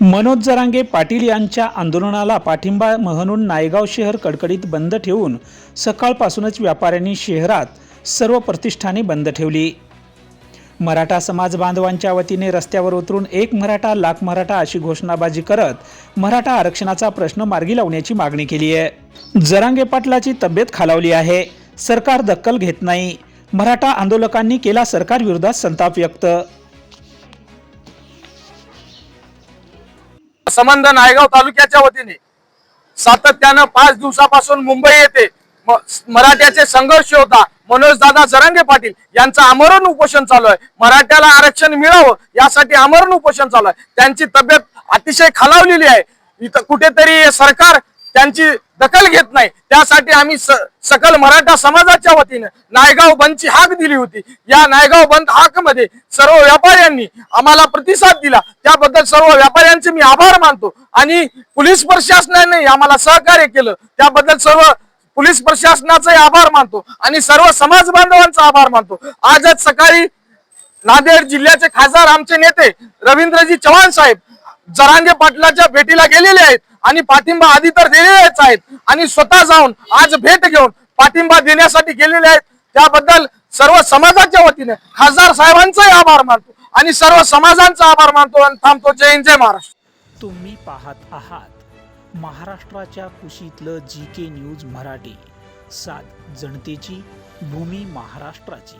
मनोज जरांगे पाटील यांच्या आंदोलनाला पाठिंबा म्हणून नायगाव शहर कडकडीत बंद ठेवून सकाळपासूनच व्यापाऱ्यांनी शहरात सर्व प्रतिष्ठाने बंद ठेवली. मराठा समाज बांधवांच्या वतीने रस्त्यावर उतरून एक मराठा लाख मराठा अशी घोषणाबाजी करत मराठा आरक्षणाचा प्रश्न मार्गी लावण्याची मागणी केली आहे. जरांगे पाटलाची तब्येत खालावली आहे. सरकार दखल घेत नाही. मराठा आंदोलकांनी केला सरकारविरोधात संताप व्यक्त संबंध नायगाव तालुक्याच्या वतीने. सातत्यानं पाच दिवसापासून मुंबई येथे मराठ्याचे संघर्ष होता. मनोज दादा जरांगे पाटील यांचं आमरण उपोषण चालू आहे. मराठ्याला आरक्षण मिळावं यासाठी आमरण उपोषण चालू आहे. त्यांची तब्येत अतिशय खालावलेली आहे. इथं कुठेतरी सरकार त्यांची दखल घेत नाही. त्यासाठी आम्ही स- सकल मराठा समाजाच्या वतीने नायगाव बंदची हाक दिली होती. या नायगाव बंद हाकमध्ये सर्व व्यापाऱ्यांनी आम्हाला प्रतिसाद दिला. त्याबद्दल सर्व व्यापाऱ्यांचे मी आभार मानतो. आणि पोलीस प्रशासनाने आम्हाला सहकार्य केलं. त्याबद्दल सर्व पोलीस प्रशासनाचे आभार मानतो. आणि सर्व समाज बांधवांचा आभार मानतो. आजच सकाळी नांदेड जिल्ह्याचे खासदार आमचे नेते रवींद्रजी चव्हाण साहेब जरांगे पाटलाच्या भेटीला गेलेले आहेत. आणि पाठिंबा आधी तर दिलेलेच आहेत आणि स्वतः जाऊन आज भेट घेऊन पाठिंबा देण्यासाठी गेलेले आहेत. त्याबद्दल सर्व समाजाच्या वतीने खासदार साहेबांचाही आभार मानतो आणि सर्व समाजांचा आभार मानतो आणि थांबतो. जय हिंद जय महाराष्ट्र. तुम्ही पाहत आहात महाराष्ट्राच्या कुशीतलं जी के न्यूज मराठी. सात जनतेची भूमी महाराष्ट्राची.